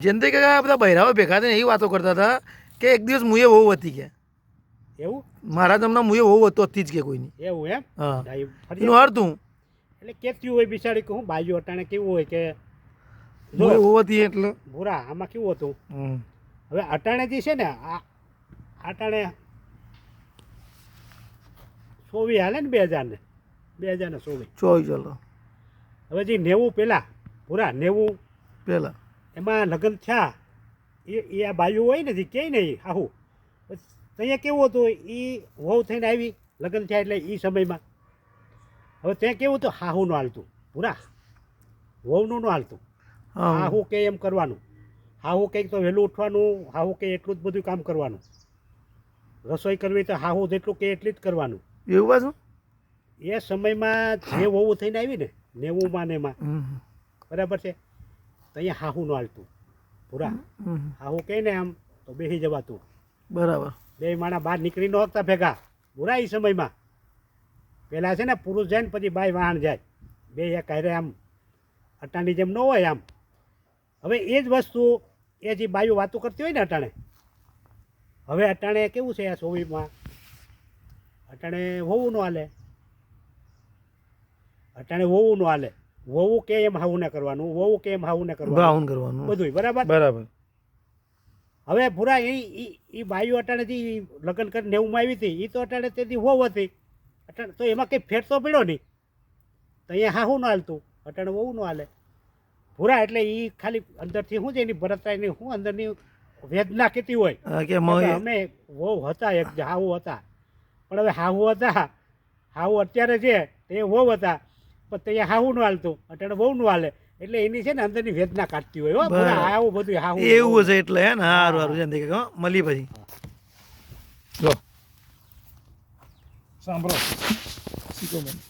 જેનથી કે આ બધા બહેરાઓ ભેગા થઈને એવી વાતો કરતા હતા કે એક દિવસ મુએ વહુ હતી કે. એવું? મારા તમને મુએ વહુ હતો હતી જ કે કોઈની. એવું એમ? હા. એ એનું અર્થ હું એટલે કેતી હોય બિચારી કે હું બાજુ અટાણે કેવું હોય કે મુએ વહુ હતી એટલે. ભૂરા આમાં કેવું હતું? હવે અટાણે જે છે ને આ અટાણે સોવી હાલે ને બે હજાર ને બે હજાર ને સોવી. ચોવીસ ચાલો હવે જે નેવું પેલા પૂરા નેવું પહેલાં એમાં લગ્ન થયા. એ એ આ બાયુ હોય ને કે નહીં હાહુ ત્યાં કેવું હતું? એ વહુ થઈને આવી લગ્ન થયા એટલે એ સમયમાં. હવે ત્યાં કેવું હતું? હાહુનું હાલતું. પૂરા. વહુનું ન હાલતું. હાહુ કે એમ કરવાનું. હાહુ કંઈક તો વહેલું ઉઠવાનું હાહુ કે એટલું જ બધું કામ કરવાનું. રસોઈ કરવી તો હાહુ જેટલું કે એટલી જ કરવાનું. એવું પાછું એ સમયમાં જે વહુ થઈને આવી ને નેવુંમાં ને એમાં. બરાબર છે? તો અહીંયા હાહુનું હાલતું પૂરા હાહુ કહે ને આમ તો બેસી જવાતું. બરાબર. બે માણા બહાર નીકળી ન શકતા ભેગા. પૂરા એ સમયમાં. પહેલાં છે ને પુરુષ જાય ને પછી બાઈ વાહન જાય. બે એક હારે આમ અટાણી જેમ ન હોય આમ. હવે એ જ વસ્તુ એ જે બાયું વાતો કરતી હોય ને અટાણે. હવે અટાણે કેવું છે આ સોવીમાં? અટાણે હોવું ન હાલે. અટાણે હોવું ન હાલે. વહુ કે એમ હાવું ને કરવાનું વહુ કે એમ હાવું ને કરવાનું? બ્રાઉન કરવાનું. બધું બરાબર? બરાબર. હવે પૂરા એ એ બાયું અટાણેથી લગ્ન કરી નેવુંમાં આવી હતી એ તો અટાણે તેથી વહુ હતી. અટાણે તો એમાં કંઈ ફેર તો પડ્યો નહીં. તો અહીંયા હાહું ન હાલતું. અટાણે વહુ ન હાલે. ભૂરા એટલે એ ખાલી અંદરથી શું છે એની ભરતરાયની શું અંદરની વેદના કહેતી હોય? કે અમે વહુ હતા એક જે હાહુ હતા. પણ હવે હાહુ હતા. હાહુ અત્યારે છે તો એ વહુ હતા. પણ ત્યાં હાહુ નું હાલતું. અટાણે બહુ નું હાલે. એટલે એની છે ને અંદરની વેદના કાઢતી હોય હો. આવું બધું હાહુ એવું છે એટલે હે ને? સારું સારું જેમ કે હો, મળી પછી. જો સાંભળો. શીખો મને.